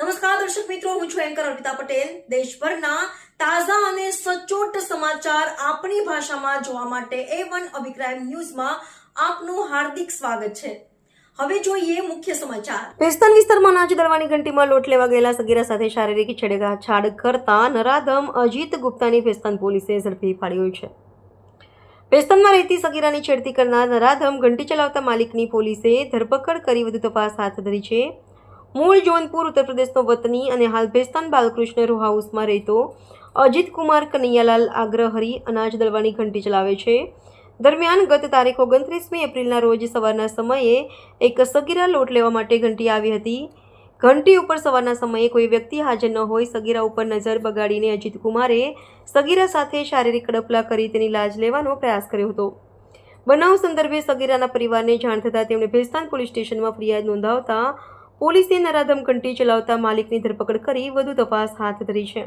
નમસ્કાર, દર્શક મિત્રો, હું છું એન્કર અર્પિતા પટેલ. દેશભરના તાજા અને સચોટ સમાચાર આપણી ભાષામાં જોવા માટે એ વન અભિપ્રાય ન્યૂઝમાં આપનું હાર્દિક સ્વાગત છે. હવે જોઈએ મુખ્ય સમાચાર. પેસ્તાન વિસ્તારમાં નાચ દળવાની ઘંટીમાં લોટ લેવા ગયેલા સગીરા સાથે શારીરિક છેડેછાડ કરતા નરાધમ અજીત ગુપ્તાની પેસ્તાન પોલીસે ઝડપી પાડ્યો છે. પેસ્તાનમાં રહેતી સગીરાની છેડતી કરનાર નરાધમ ઘંટી ચલાવતા માલિકની પોલીસે ધરપકડ કરી વધુ તપાસ હાથ ધરી છે. મૂળ જોનપુર ઉત્તર પ્રદેશનો વતની અને હાલ ભેસ્તાન બાલકૃષ્ણ રો હાઉસમાં રહેતો અજીત કુમાર કનૈયાલાલ આગ્રહરી અનાજ દળવાની ઘંટી ચલાવે છે. દરમિયાન ગત તારીખ ઓગણત્રીસમી એપ્રિલના રોજ સવારના સમયે એક સગીરા લોટ લેવા માટે ઘંટી આવી હતી. ઘંટી ઉપર સવારના સમયે કોઈ વ્યક્તિ હાજર ન હોય સગીરા ઉપર નજર બગાડીને અજીત કુમારે સગીરા સાથે શારીરિક કડપલા કરી તેની લાજ લેવાનો પ્રયાસ કર્યો હતો. બનાવ સંદર્ભે સગીરાના પરિવારને જાણ થતાં તેમણે ભેસ્તાન પોલીસ સ્ટેશનમાં ફરિયાદ નોંધાવતા પોલીસે નરાધમ કંટી ચલાવતા માલિકની ધરપકડ કરી વધુ તપાસ હાથ ધરી છે.